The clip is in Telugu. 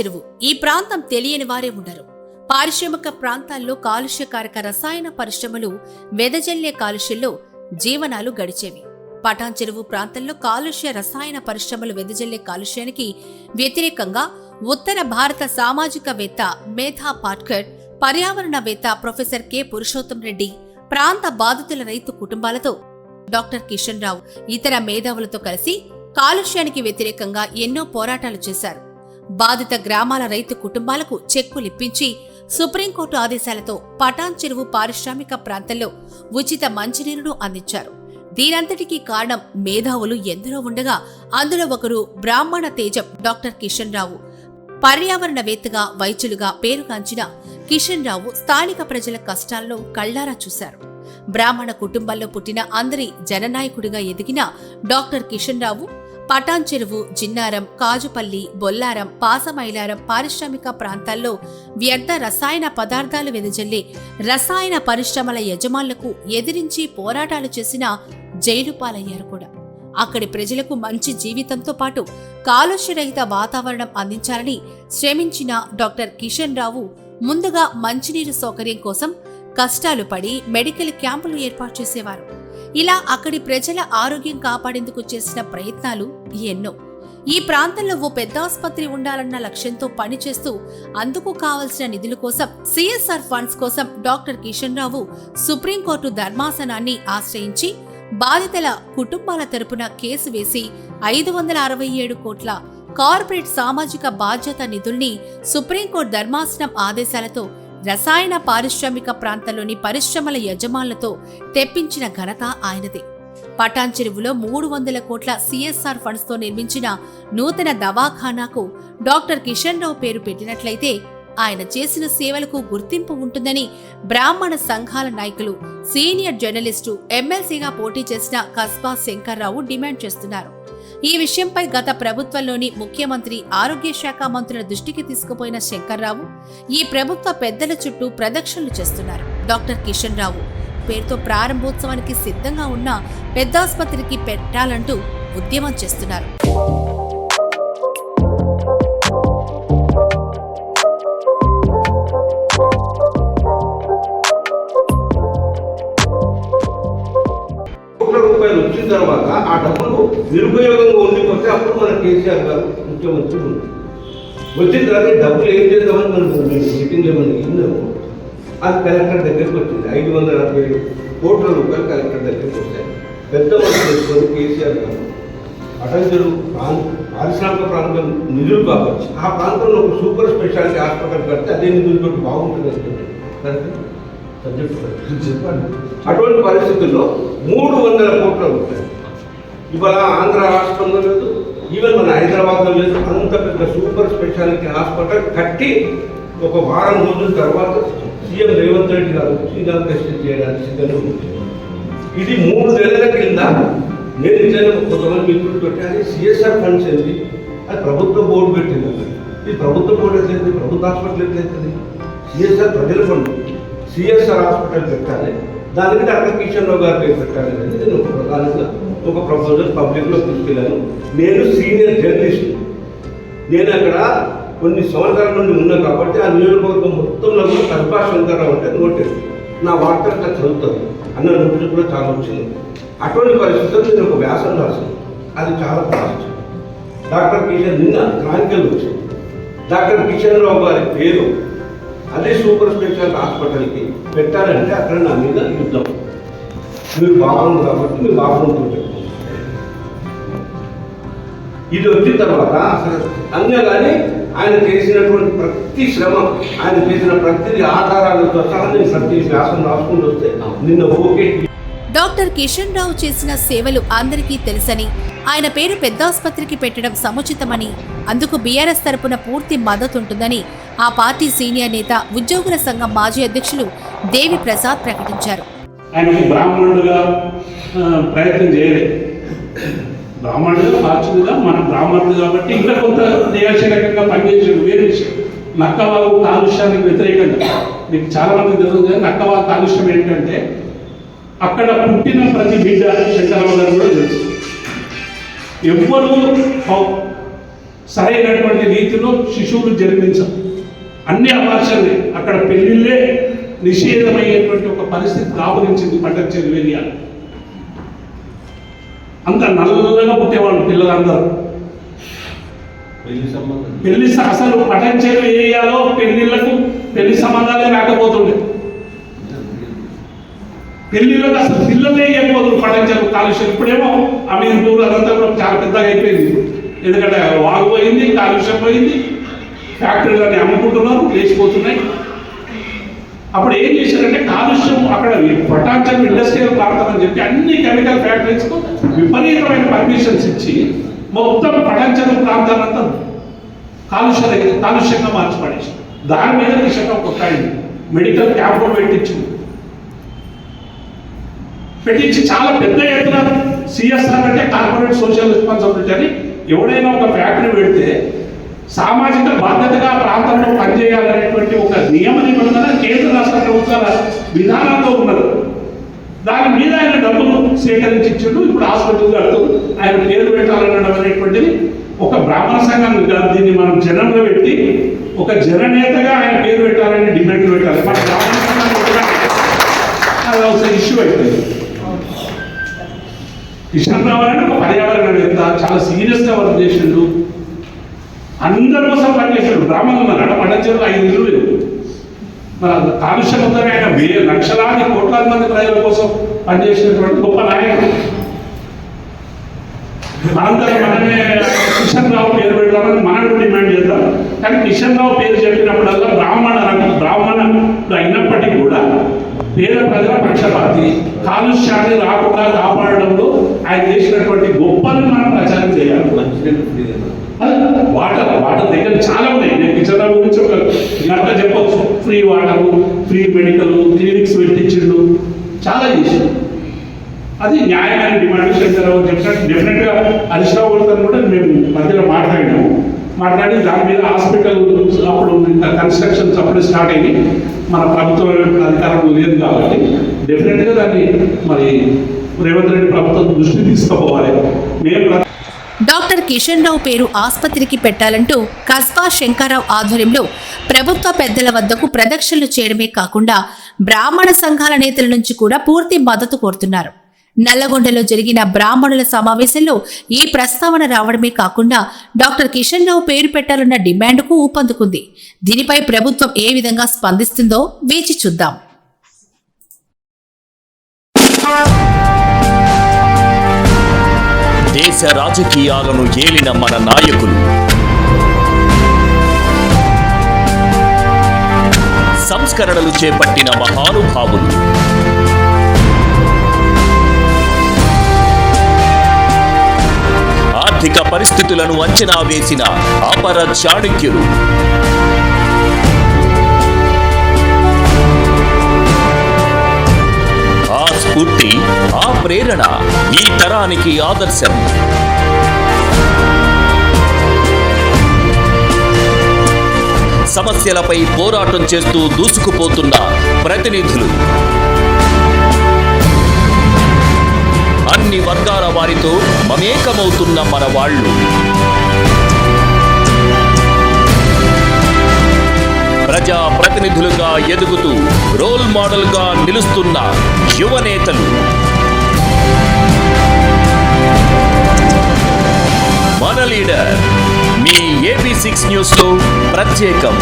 చెరువు. ఈ ప్రాంతం తెలియని వారే ఉండరు. పారిశ్రామిక ప్రాంతాల్లో కాలుష్యకారక రసాయన పరిశ్రమలు వెదజల్లే కాలుష్యంలో జీవనాలు గడిచేవి. పటాన్ చెరువు ప్రాంతంలో కాలుష్య రసాయన పరిశ్రమలు వెదజల్లే కాలుష్యానికి వ్యతిరేకంగా ఉత్తర భారత సామాజికవేత్త మేధా పాట్కర్ పర్యావరణవేత్త ప్రొఫెసర్ కె. పురుషోత్తం రెడ్డి ప్రాంత బాధితుల రైతు కుటుంబాలతో డాక్టర్ కిషన్ రావు ఇతర మేధావులతో కలిసి కాలుష్యానికి వ్యతిరేకంగా ఎన్నో పోరాటాలు చేశారు. బాధిత గ్రామాల రైతు కుటుంబాలకు చెక్కులిప్పించి సుప్రీంకోర్టు ఆదేశాలతో పటాన్ చెరువు పారిశ్రామిక ప్రాంతంలో ఉచిత మంచినీరును అందించారు. దీనంతటికీ కారణం మేధావులు ఎందరో ఉండగా అందులో ఒకరు బ్రాహ్మణ తేజం డాక్టర్ కిషన్ రావు. పర్యావరణవేత్తగా వైద్యులుగా పేరుగాంచిన కిషన్ రావు స్థానిక ప్రజల కష్టాలను కళ్ళారా చూశారు. బ్రాహ్మణ కుటుంబంలో పుట్టిన అందరి జననాయకుడిగా ఎదిగిన డాక్టర్ కిషన్ రావు పటాన్ చెరువు జిన్నారం కాజుపల్లి బొల్లారం పాసమైలారం పారిశ్రామిక ప్రాంతాల్లో వ్యర్థ రసాయన పదార్థాలు వెదజల్లే రసాయన పరిశ్రమల యజమానులకు ఎదిరించి పోరాటాలు చేసిన జైలు పాలయ్యారు కూడా. అక్కడి ప్రజలకు మంచి జీవితంతో పాటు కాలుష్యరహిత వాతావరణం అందించాలని శ్రమించిన డాక్టర్ కిషన్ రావు ముందుగా మంచినీరు సౌకర్యం కోసం కష్టాలు పడి మెడికల్ క్యాంపులు ఏర్పాటు చేసేవారు. ఇలా అక్కడి ప్రజల ఆరోగ్యం కాపాడేందుకు చేసిన ప్రయత్నాలు ఎన్నో. ఈ ప్రాంతంలో ఓ పెద్ద ఆసుపత్రి ఉండాలన్న లక్ష్యంతో పనిచేస్తూ అందుకు కావలసిన నిధుల కోసం సిఎస్ఆర్ ఫండ్స్ కోసం doctor Kishan Rao supreme court ధర్మాసనాన్ని ఆశ్రయించి బాధితుల కుటుంబాల తరపున కేసు వేసి ఐదు వందల అరవై ఏడు కోట్ల కార్పొరేట్ సామాజిక బాధ్యత నిధుల్ని సుప్రీంకోర్టు ధర్మాసనం ఆదేశాలతో రసాయన పారిశ్రామిక ప్రాంతంలోని పరిశ్రమల యజమానులతో తెప్పించిన ఘనత ఆయనదే. పటాన్ చెరువులో మూడు వందల కోట్ల సిఎస్ఆర్ ఫండ్స్తో నిర్మించిన నూతన దవాఖానాకు డాక్టర్ కిషన్ రావు పేరు పెట్టినట్లయితే ఆయన చేసిన సేవలకు గుర్తింపు ఉంటుందని బ్రాహ్మణ సంఘాల నాయకులు సీనియర్ జర్నలిస్టు ఎమ్మెల్సీగా పోటీ చేసిన కస్బా శంకర్రావు డిమాండ్ చేస్తున్నారు. ఈ విషయంపై గత ప్రభుత్వంలోని ముఖ్యమంత్రి ఆరోగ్య శాఖ మంత్రుల దృష్టికి తీసుకుపోయిన శంకర్రావు ఈ ప్రభుత్వ పెద్దల చుట్టూ ప్రదక్షిణలు చేస్తున్నారు. డాక్టర్ కిషన్ రావు పేరుతో ప్రారంభోత్సవానికి సిద్ధంగా ఉన్న పెద్దాసుపత్రికి పెట్టాలంటూ ఉద్యమం చేస్తున్నారు. రూపాయలు వచ్చిన తర్వాత ఆ డబ్బులు నిరుపయోగంగా ఉండిపోతే అప్పుడు మన కేసీఆర్ గారు ముఖ్యమంత్రి ఉంది వచ్చిన తర్వాత డబ్బులు ఏం చేద్దామని మనం మీటింగ్ ఏమని విన్నాము అది కలెక్టర్ దగ్గరికి వచ్చింది. ఐదు వందల అరవై కోట్ల రూపాయలు కలెక్టర్ దగ్గరికి వచ్చాయి. పెద్ద మనసు చేసుకొని కేసీఆర్ గారు అటంజరు ప్రాంత పారిశ్రామిక ప్రాంతం నిధులు కావచ్చు. ఆ ప్రాంతంలో ఒక సూపర్ స్పెషాలిటీ హాస్పిటల్ కడితే అదే నిధులతో బాగుంటుంది అనుకుంటే కరెక్ట్? చెప్పండి అటువంటి పరిస్థితుల్లో మూడు వందల కోట్ల రూపాయలు. ఇవాళ ఆంధ్ర రాష్ట్రంలో లేదు ఈవెన్ మన హైదరాబాద్లో లేదు అంత పెద్ద సూపర్ స్పెషాలిటీ హాస్పిటల్ కట్టి ఒక వారం రోజుల తర్వాత సీఎం రేవంత్ రెడ్డి గారు శ్రీకాంత్ చేయడానికి సిద్ధంగా ఉంది ఇది మూడు నెలల కింద నేను నిజంగా కొంతమంది మిత్రులు పెట్టాలి సిఎస్ఆర్ ఫండ్స్ ఏంటి? అది ప్రభుత్వ బోర్డు పెట్టింది. ఇది ప్రభుత్వ బోర్డు ఎట్లయితే ప్రభుత్వ హాస్పిటల్ ఎట్లయితుంది సిఎస్ఆర్ ప్రజల ఫండ్. సిఎస్ఆర్ హాస్పిటల్ పెట్టాలి. దానికి డాక్టర్ కిషన్ రావు గారి పేరు పెట్టాలి. అనేది నేను ఒక ప్రధానంగా ఒక ప్రపోజల్ పబ్లిక్లో తీసుకెళ్ళాను. నేను సీనియర్ జర్నలిస్ట్ నేను అక్కడ కొన్ని సంవత్సరాల నుండి ఉన్నా కాబట్టి ఆ నియోజకవర్గం మొత్తంలో కూడా కస్బా శంకర్రావు అంటే నోటెడ్ నా వార్తలు అట్లా చదువుతుంది అన్న నోటీస్ కూడా చాలా వచ్చింది. అటువంటి పరిస్థితుల్లో నేను ఒక వ్యాసం రాశాను. అది చాలా పాజిటివ్ డాక్టర్ కిషన్ నిన్న క్రానికల్ వచ్చింది. డాక్టర్ కిషన్ రావు గారి పేరు అదే సూపర్ స్పెషాలిటీ హాస్పిటల్కి పెట్టాలంటే అక్కడ నా మీద యుద్ధం. మీరు బాగుంది కాబట్టి మీరు బాగుంటుంది ఇది వచ్చిన తర్వాత అసలు కానీ ఆయన చేసినటువంటి ప్రతి శ్రమ ఆయన చేసిన ప్రతిదీ ఆధారాలతో సహా నేను ప్రతి వ్యాసం రాసుకుంటూ వస్తే నిన్న ఓకే. డాక్టర్ కిషన్ రావు చేసిన సేవలు అందరికీ తెలుసని ఆయన పేరు పెద్దాసుపత్రికి పెట్టడం సముచితమని అందుకు బీఆర్ఎస్ తరపున పూర్తి మద్దతుంటుందని ఆ పార్టీ సీనియర్ నేత ఉద్యోగుల సంఘం మాజీ అధ్యక్షులు దేవి ప్రసాద్ ప్రకటించారు. ఆయనకి బ్రాహ్మణుడుగా ప్రయత్నం చేయలేదు బ్రాహ్మణుడుగా మార్చుడుగా మనం బ్రాహ్మణుడు కాబట్టి ఇంకా కొంత క్రియాశీలకంగా పనిచేసాడు వేరే విషయం. నక్కవాగు కాలుష్యానికి వ్యతిరేకంగా. మీకు చాలా మంది తెలుసు కదా నక్కవాగు కాలుష్యం ఏంటంటే అక్కడ పుట్టిన ప్రతి బిడ్డ శంకరరావు గారు కూడా తెలుసు. ఎవ్వరూ సరైనటువంటి రీతిలో శిశువులు జన్మించవు అన్ని అపార్షన్లే అక్కడ పెళ్ళిళ్ళే నిషేధమయ్యేటువంటి ఒక పరిస్థితి దాపురించింది పట్టచేరు ఏరియాలో అంత నల్లగా పుట్టేవాళ్ళు పిల్లలందరూ. పెళ్ళి సంబంధం. పెళ్ళి స- అసలు పటంచెరు ఏరియాలో పెళ్ళిళ్ళకు పెళ్ళి సంబంధాలే రాకపోతుండే. పెళ్ళిళ్ళకి అసలు పిల్లలే అయిపోతుంది పటంచెరు కాలుష్యం. ఇప్పుడేమో అమీర్పూర్ అదంతా కూడా చాలా పెద్దగా అయిపోయింది. ఎందుకంటే వాగు పోయింది కాలుష్యం పోయింది ఫ్యాక్టరీలన్నీ అమ్ముకుంటున్నారు లేచిపోతున్నాయి. అప్పుడు ఏం చేశారంటే కాలుష్యం అక్కడ పటాచం ఇండస్ట్రియల్ ప్రాంతం అని చెప్పి అన్ని కెమికల్ ఫ్యాక్టరీస్కు విపరీతమైన పర్మిషన్స్ ఇచ్చి మొత్తం పటాచం ప్రాంతాలంతా కాలుష్య కాలుష్యంగా మార్చి పడేసి దాని మీద కిషన్ ఒక మెడికల్ క్యాంప్ పెట్టించింది. పెట్టించి చాలా పెద్ద ఎత్తున సిఎస్ఆర్ అంటే కార్పొరేట్ సోషల్ రెస్పాన్సిబిలిటీ అని ఎవడైనా ఒక ఫ్యాక్టరీ పెడితే సామాజిక బాధ్యతగా ప్రాంతంలో పనిచేయాలనేటువంటి ఒక నియమ నిబంధన కేంద్ర రాష్ట్ర ప్రభుత్వాల విధానంలో ఉన్నది. దాని మీద ఆయన డబ్బులు సేకరించి ఇప్పుడు హాస్పిటల్ కడుతూ ఆయన పేరు పెట్టాలనడం అనేటువంటిది ఒక బ్రాహ్మణ సంఘం కాదు. దీన్ని మనం జనంలో పెట్టి ఒక జననేతగా ఆయన పేరు పెట్టాలని డిమాండ్ పెట్టాలి. మన బ్రాహ్మణ సంఘాన్ని పెట్టాలి. అది ఇష్యూ అయిపోయింది. కిషన్ రావు అని ఒక పర్యావరణవేత్త చాలా సీరియస్గా వర్క్ చేసిండు. అందరి కోసం పనిచేసాడు బ్రాహ్మణులు ఉన్నారు. పండించారు ఐదు ఇల్లు లేవు. మరి అంత కాలుష్యం ఉందని ఆయన వే లక్షలాది కోట్లాది మంది ప్రజల కోసం పనిచేసినటువంటి గొప్ప నాయకుడు. మనందరం మనమే కిషన్ రావు పేరు పెడదామని మనం డిమాండ్ చేద్దాం. కానీ కిషన్ రావు పేరు చెప్పినప్పుడల్లా బ్రాహ్మణ రంగం అయినప్పటికీ కూడా పేద ప్రజల పక్షపాతి కాలుష్యాన్ని రాకుండా కాపాడడంలో ఆయన చేసినటువంటి గొప్పని మనం ప్రచారం చేయాలి. వాటర్ వాటర్ దగ్గర చాలా ఉన్నాయి. నేను కిచెన్ గురించి ఒక గంట చెప్పొచ్చు. Free water free medical clinics పెట్టించిండు. చాలా చేసిండు అది న్యాయమైన డిమాండ్ శంకరరావు చెప్పినట్టు డెఫినెట్గా హరీష్రావు కూడా మేము మధ్యలో మాట్లాడినాము. మాట్లాడి దాని మీద హాస్పిటల్ అప్పుడు ఇంకా కన్స్ట్రక్షన్స్ అప్పుడే స్టార్ట్ అయ్యి మన ప్రభుత్వం అధికారంలో లేదు కాబట్టి డెఫినెట్గా దాన్ని మరి రేవంత్ రెడ్డి ప్రభుత్వం దృష్టి తీసుకుపోవాలి. మేము డాక్టర్ కిషన్ రావు పేరు ఆసుపత్రికి పెట్టాలంటూ కస్బా శంకర్రావు ఆధ్వర్యంలో ప్రభుత్వ పెద్దల వద్దకు ప్రదక్షిణలు చేయడమే కాకుండా బ్రాహ్మణ సంఘాల నేతల నుంచి కూడా పూర్తి మద్దతు కోరుతున్నారు. నల్లగొండలో జరిగిన బ్రాహ్మణుల సమావేశంలో ఈ ప్రస్తావన రావడమే కాకుండా డాక్టర్ కిషన్ రావు పేరు పెట్టాలన్న డిమాండ్కు ఊపందుకుంది. దీనిపై ప్రభుత్వం ఏ విధంగా స్పందిస్తుందో వేచి చూద్దాం. దేశ రాజకీయాలను ఏలిన మన నాయకులు. సంస్కరణలు చేపట్టిన మహానుభావులు. ఆర్థిక పరిస్థితులను అంచనా వేసిన అపర చాణక్యులు ఆ స్ఫూర్తి ఆ ప్రేరణ ఈ తరానికి ఆదర్శం. సమస్యలపై పోరాటం చేస్తూ దూసుకుపోతున్న ప్రతినిధులు. అన్ని వర్గాల వారితో మమేకమవుతున్న మన వాళ్ళు. ప్రజా ప్రతినిధులుగా ఎదుగుతూ రోల్ మోడల్గా నిలుస్తున్న యువనేతలు మన లీడర్ మీ ఏబీ సిక్స్ న్యూస్లో ప్రత్యేకం.